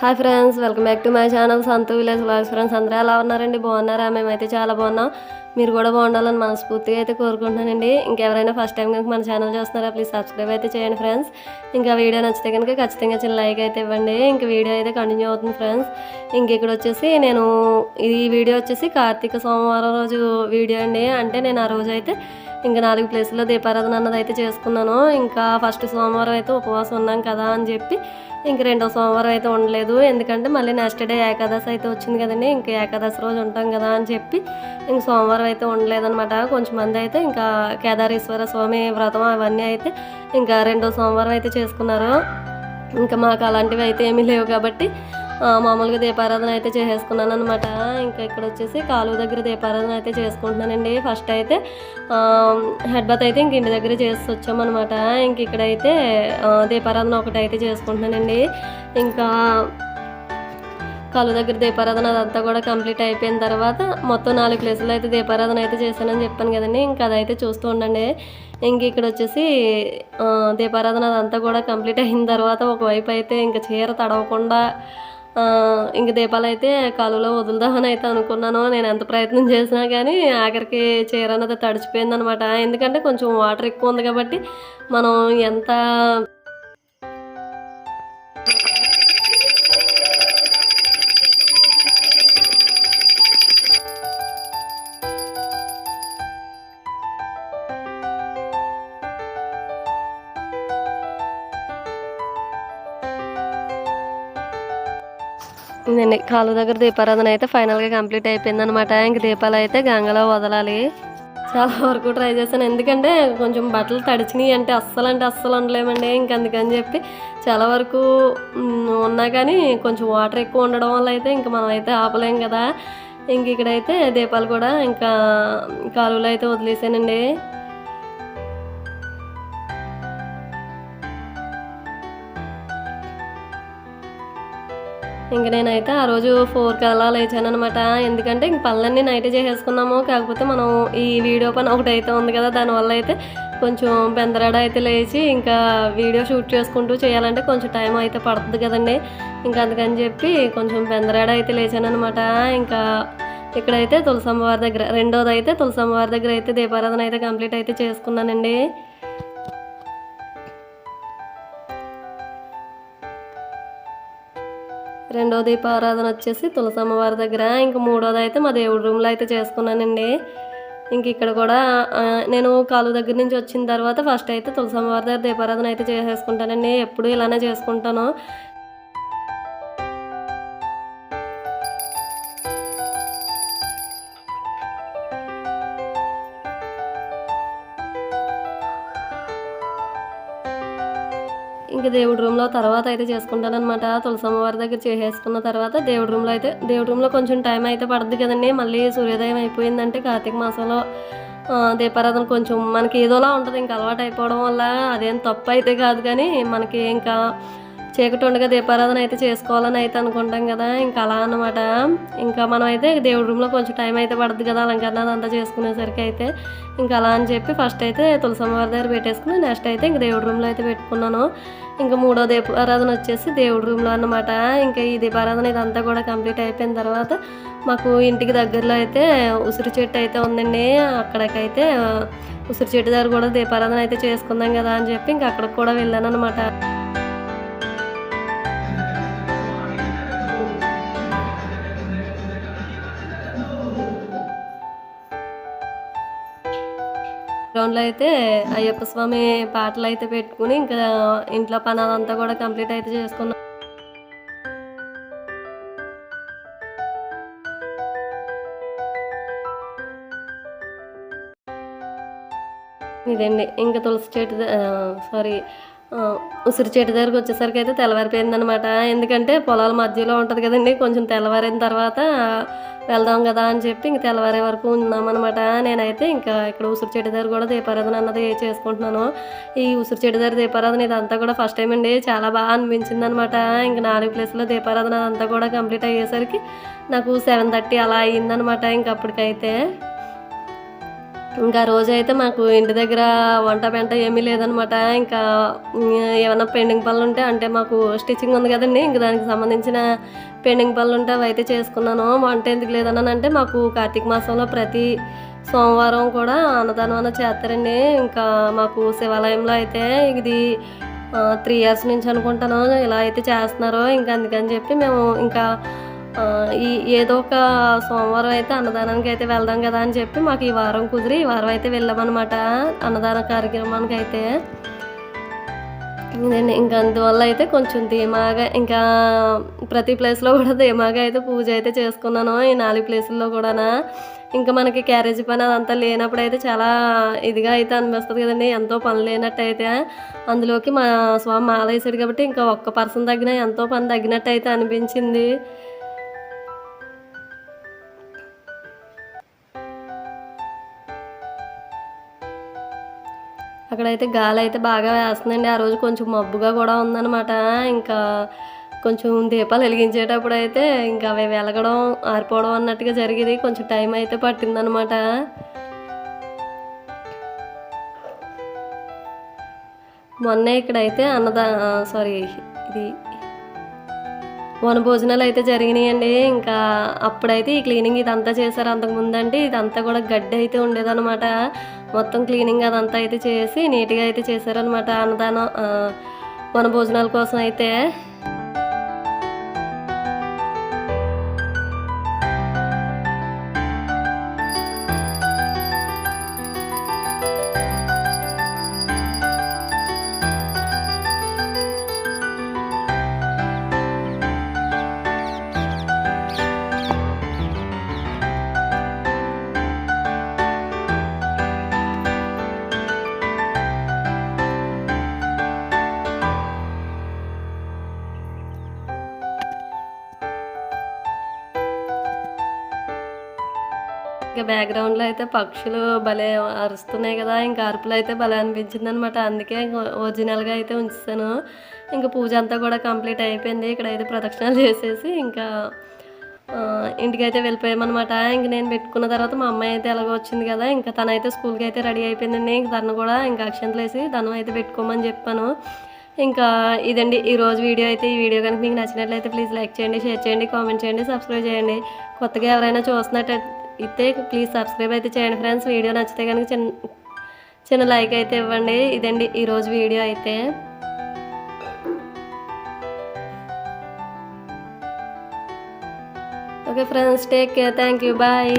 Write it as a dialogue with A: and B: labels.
A: Hi friends welcome back to my channel Santhu village vlogs friends అందరూ ఎలా ఉన్నారండి? బాగున్నారా? మేమైతే చాలా బాగున్నాం. మీరు కూడా బాగుండాలని మనస్ఫూర్తిగా అయితే కోరుకుంటున్నానండి. ఇంకెవరైనా ఫస్ట్ టైం కనుక మన ఛానల్ చూస్తున్నారా ప్లీజ్ సబ్స్క్రైబ్ అయితే చేయండి ఫ్రెండ్స్ ఇంకా వీడియో నచ్చితే కనుక ఖచ్చితంగా చిన్న లైక్ అయితే ఇవ్వండి. ఇంక వీడియో అయితే కంటిన్యూ అవుతుంది ఫ్రెండ్స్ ఇంక ఇక్కడ వచ్చేసి నేను ఈ వీడియో వచ్చేసి కార్తీక సోమవారం రోజు వీడియో అండి. అంటే నేను ఆ రోజు అయితే ఇంకా నాలుగు ప్లేసుల్లో దీపారాధన అన్నది అయితే చేసుకున్నాను. ఇంకా ఫస్ట్ సోమవారం అయితే ఉపవాసం ఉన్నాం కదా అని చెప్పి ఇంక రెండో సోమవారం అయితే ఉండలేదు. ఎందుకంటే మళ్ళీ నెక్స్ట్ డే ఏకాదశి అయితే వచ్చింది కదండి. ఇంకా ఏకాదశి రోజు ఉంటాం కదా అని చెప్పి ఇంక సోమవారం అయితే ఉండలేదన్నమాట. కొంచెం మంది అయితే ఇంకా కేదారేశ్వర స్వామి వ్రతం అవన్నీ అయితే ఇంకా రెండో సోమవారం అయితే చేసుకున్నారు. ఇంకా మాకు అలాంటివి అయితే ఏమీ లేవు కాబట్టి మామూలుగా దీపారాధన అయితే చేసేసుకున్నాను అనమాట ఇంకా ఇక్కడ వచ్చేసి కాలువ దగ్గర దీపారాధన అయితే చేసుకుంటున్నానండి. ఫస్ట్ అయితే హెడ్ బాత్ అయితే ఇంక ఇంటి దగ్గర చేసి వచ్చామన్నమాట ఇంక ఇక్కడైతే దీపారాధన ఒకటి అయితే చేసుకుంటున్నానండి. ఇంకా కాలు దగ్గర దీపారాధన అదంతా కూడా కంప్లీట్ అయిపోయిన తర్వాత మొత్తం నాలుగు ప్లేసులు అయితే దీపారాధన అయితే చేశానని చెప్పాను కదండి. ఇంకా అదైతే చూస్తూ ఉండండి. ఇంక ఇక్కడ వచ్చేసి దీపారాధన అదంతా కూడా కంప్లీట్ అయిన తర్వాత ఒకవైపు అయితే ఇంకా చీర తడవకుండా ఇంక దీపాలు అయితే కాలువలో వదులుదామని అయితే అనుకున్నాను. నేను ఎంత ప్రయత్నం చేసినా కానీ ఆఖరికి చీర అన్నది తడిచిపోయింది అనమాట ఎందుకంటే కొంచెం వాటర్ ఎక్కువ ఉంది కాబట్టి మనం ఎంత నేను కాలువ దగ్గర దీపారాధన అయితే ఫైనల్గా కంప్లీట్ అయిపోయింది అనమాట ఇంక దీపాలు అయితే గంగలో వదలాలి. చాలా వరకు ట్రై చేశాను. ఎందుకంటే కొంచెం బట్టలు తడిచినాయి అంటే అస్సలు అంటే అస్సలు ఉండలేమండి. ఇంక అందుకని చెప్పి చాలా వరకు ఉన్నా కానీ కొంచెం వాటర్ ఎక్కువ ఉండడం వల్ల అయితే ఇంక మనం అయితే ఆపలేం కదా. ఇంక ఇక్కడైతే దీపాలు కూడా ఇంకా కాలువలో అయితే వదిలేసానండి. ఇంక నేనైతే ఆ రోజు ఫోర్కి అలా లేచాను అనమాట ఎందుకంటే ఇంక పనులన్నీ నైటే చేసేసుకున్నాము. కాకపోతే మనం ఈ వీడియో పని ఒకటి అయితే ఉంది కదా దానివల్ల అయితే కొంచెం బెందరాడ అయితే లేచి ఇంకా వీడియో షూట్ చేసుకుంటూ చేయాలంటే కొంచెం టైం అయితే పడుతుంది కదండి. ఇంకా అందుకని చెప్పి కొంచెం బెందరాడ అయితే లేచాను అనమాట ఇంకా ఇక్కడైతే తులసమ్మవారి దగ్గర రెండోది అయితే తులసమ్మవారి దగ్గర అయితే దీపారాధన అయితే కంప్లీట్ అయితే చేసుకున్నానండి. రెండో దీపారాధన వచ్చేసి తులసమ్మ వారి దగ్గర. ఇంకా మూడోది అయితే మా దేవుడి రూమ్లో అయితే చేసుకున్నానండి. ఇంక ఇక్కడ కూడా నేను కాలు దగ్గర నుంచి వచ్చిన తర్వాత ఫస్ట్ అయితే తులసమ్మ వారి దగ్గర దీపారాధన అయితే చేసేసుకుంటానండి. ఎప్పుడు ఇలానే చేసుకుంటాను. ఇంకా దేవుడి రూమ్లో తర్వాత అయితే చేసుకుంటాను అనమాట తులసమ్మ వారి దగ్గర చేసేసుకున్న తర్వాత దేవుడి రూమ్లో అయితే దేవుడి రూమ్లో కొంచెం టైం అయితే పడుతుంది కదండి. మళ్ళీ సూర్యోదయం అయిపోయిందంటే కార్తీక మాసంలో దీపారాధన కొంచెం మనకి ఏదోలా ఉంటుంది. ఇంకా అలవాటు అయిపోవడం వల్ల అదేం తప్పు అయితే కాదు కానీ మనకి ఇంకా చీకటి ఉండగా దీపారాధన అయితే చేసుకోవాలని అయితే అనుకుంటాం కదా. ఇంకా అలా అనమాట ఇంకా మనం అయితే దేవుడి రూమ్లో కొంచెం టైం అయితే పడుతుంది కదా అలంకరణ అదంతా చేసుకునేసరికి అయితే. ఇంకా అలా అని చెప్పి ఫస్ట్ అయితే తులసమ్మవారి దగ్గర పెట్టేసుకుని నెక్స్ట్ అయితే ఇంక దేవుడి రూమ్లో అయితే పెట్టుకున్నాను. ఇంకా మూడో దీపారాధన వచ్చేసి దేవుడి రూమ్లో అన్నమాట. ఇంకా ఈ దీపారాధన ఇదంతా కూడా కంప్లీట్ అయిపోయిన తర్వాత మాకు ఇంటికి దగ్గరలో అయితే ఉసిరి చెట్టు అయితే ఉందండి. అక్కడికైతే ఉసిరి చెట్టు దగ్గర కూడా దీపారాధన అయితే చేసుకుందాం కదా అని చెప్పి ఇంకా అక్కడికి కూడా వెళ్ళాను అనమాట గ్రౌండ్లో అయితే అయ్యప్ప స్వామి పాటలు అయితే పెట్టుకుని ఇంకా ఇంట్లో పని అదంతా కూడా కంప్లీట్ అయితే చేసుకున్నాం. ఇదండి. ఇంకా తులసి చెట్టు సారీ ఉసిరి చెట్టు దగ్గరికి వచ్చేసరికి అయితే తెల్లవారిపోయిందనమాట ఎందుకంటే పొలాల మధ్యలో ఉంటుంది కదండి కొంచెం తెల్లవారిన తర్వాత వెళ్దాం కదా అని చెప్పి ఇంక తెల్లవారే వరకు ఉన్నామన్నమాట. నేనైతే ఇంకా ఇక్కడ ఉసిరి చెట్టు దగ్గర కూడా దీపారాధన అన్నది చేసుకుంటున్నాను. ఈ ఉసిరి చెట్టు దగ్గర దీపారాధన ఇదంతా కూడా ఫస్ట్ టైం అండి. చాలా బాగా అనిపించింది అనమాట ఇంక నాలుగు ప్లేస్లో దీపారాధన అంతా కూడా కంప్లీట్ అయ్యేసరికి నాకు సెవెన్ థర్టీ అలా అయ్యిందనమాట ఇంక అప్పటికైతే ఇంకా రోజైతే మాకు ఇంటి దగ్గర వంట పెంట ఏమీ లేదనమాట. ఇంకా ఏమైనా పెండింగ్ పనులు ఉంటే అంటే మాకు స్టిచ్చింగ్ ఉంది కదండి. ఇంకా దానికి సంబంధించిన పెండింగ్ పనులు ఉంటే అవి అయితే చేసుకున్నాను. వంట ఎందుకు లేదన్నాను అంటే మాకు కార్తీక మాసంలో ప్రతి సోమవారం కూడా అన్నదానం అన్న చేస్తారండి. ఇంకా మాకు శివాలయంలో అయితే ఇది త్రీ ఇయర్స్ నుంచి అనుకుంటాను. ఇలా అయితే చేస్తున్నారు. ఇంకా అందుకని చెప్పి మేము ఇంకా ఈ ఏదో ఒక సోమవారం అయితే అన్నదానానికి అయితే వెళ్దాం కదా అని చెప్పి మాకు ఈ వారం కుదిరి ఈ వారం అయితే వెళ్ళామన్నమాట అన్నదాన కార్యక్రమానికి అయితే. నేను ఇంకా అందువల్ల అయితే కొంచెం ధీమాగా ఇంకా ప్రతి ప్లేస్లో కూడా ధీమాగా అయితే పూజ అయితే చేసుకున్నాను ఈ నాలుగు ప్లేసుల్లో కూడానా. ఇంకా మనకి క్యారేజీ పని అదంతా లేనప్పుడు అయితే చాలా ఇదిగా అయితే అనిపిస్తుంది కదండి ఎంతో పని లేనట్టు అయితే. అందులోకి మా స్వామి మాల వేసాడు కాబట్టి ఇంకా ఒక్క పర్సన్ తగ్గినా ఎంతో పని తగ్గినట్టు అయితే అనిపించింది. అక్కడైతే గాలి అయితే బాగా వేస్తుందండి. ఆ రోజు కొంచెం మబ్బుగా కూడా ఉందన్నమాట. ఇంకా కొంచెం దీపాలు వెలిగించేటప్పుడు అయితే ఇంకా అవి వెలగడం ఆరిపోవడం అన్నట్టుగా జరిగేది. కొంచెం టైం అయితే పట్టిందనమాట మొన్నే ఇక్కడైతే అన్నదా సారీ ఇది వన భోజనాలు అయితే జరిగినాయండి. ఇంకా అప్పుడైతే ఈ క్లీనింగ్ ఇదంతా చేశారు. అంతకుముందు అంటే ఇదంతా కూడా గడ్డి అయితే ఉండేదన్నమాట. మొత్తం క్లీనింగ్ అదంతా అయితే చేసి నీట్గా అయితే చేశారనమాట అన్నదానం. ఆ, భోజనాల కోసం అయితే ఇంకా బ్యాక్గ్రౌండ్లో అయితే పక్షులు భలే అరుస్తున్నాయి కదా ఇంకా అరుపులు అయితే భలే అనిపించింది అనమాట అందుకే ఒరిజినల్గా అయితే ఉంచుతాను ఇంకా పూజ అంతా కూడా కంప్లీట్ అయిపోయింది. ఇక్కడ అయితే ప్రదక్షిణాలు చేసేసి ఇంకా ఆ, ఇంటికైతే వెళ్ళిపోయామన్నమాట. ఇంక నేను పెట్టుకున్న తర్వాత మా అమ్మాయి అయితే ఎలాగో వచ్చింది కదా ఇంకా తనైతే స్కూల్కి అయితే రెడీ అయిపోయిందండి. ఇంక తను కూడా ఇంకా అక్షంతలు వేసి తను అయితే పెట్టుకోమని చెప్పాను. ఇంకా ఇదండి ఈ రోజు వీడియో అయితే. ఈ వీడియో కనుక మీకు నచ్చినట్లయితే ప్లీజ్ లైక్ చేయండి షేర్ చేయండి కామెంట్ చేయండి సబ్స్క్రైబ్ చేయండి. కొత్తగా ఎవరైనా చూస్తున్నట్టు అయితే ప్లీజ్ సబ్స్క్రైబ్ అయితే చేయండి ఫ్రెండ్స్ వీడియో నచ్చితే కనుక చిన్న చిన్న లైక్ అయితే ఇవ్వండి. ఇదండి ఈరోజు వీడియో అయితే. Okay friends take care thank you bye